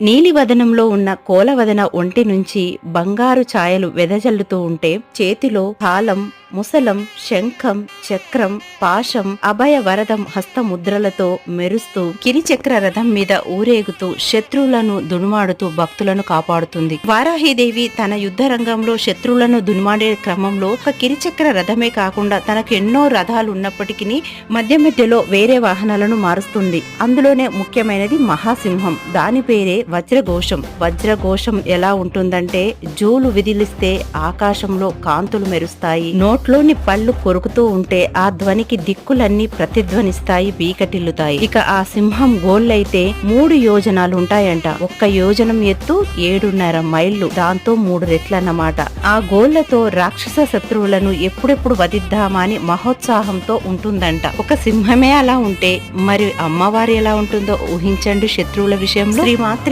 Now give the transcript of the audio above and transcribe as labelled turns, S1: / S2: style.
S1: నీలివదనంలో ఉన్న కోలవదన ఒంటి నుంచి బంగారు ఛాయలు వెదజల్లుతూ ఉంటే చేతిలో తాళం ముసలం శంఖం చక్రం పాశం అభయ వరదం హస్తముద్రలతో మెరుస్తూ కిరిచక్ర రథం మీద ఊరేగుతూ శత్రువులను దునుమాడుతూ భక్తులను కాపాడుతుంది. వారాహిదేవి తన యుద్ధ రంగంలో శత్రువులను దునుమాడే క్రమంలో ఒక కిరిచక్ర రథమే కాకుండా తనకు ఎన్నో రథాలు ఉన్నప్పటికీ మధ్య మధ్యలో వేరే వాహనాలను మారుస్తుంది. అందులోనే ముఖ్యమైనది మహాసింహం. దాని పేరే వజ్రఘోషం. వజ్రఘోషం ఎలా ఉంటుందంటే జూలు విదిలిస్తే ఆకాశంలో కాంతులు మెరుస్తాయి. నోట్లోని పళ్ళు కొరుకుతూ ఉంటే ఆ ధ్వనికి దిక్కులన్నీ ప్రతిధ్వనిస్తాయి బీకటిల్లుతాయి. ఇక ఆ సింహం గోళ్ళైతే మూడు యోజనాలు ఉంటాయంట ఒక్క యోజనం ఎత్తు ఏడున్నర మైళ్ళు దాంతో మూడు రెట్లన్నమాట. ఆ గోళ్ళతో రాక్షస శత్రువులను ఎప్పుడెప్పుడు వధిద్దామా అని మహోత్సాహంతో ఉంటుందంట. ఒక సింహమే అలా ఉంటే మరి అమ్మవారి ఎలా ఉంటుందో ఊహించండి శత్రువుల విషయంలో. శ్రీమాత్రే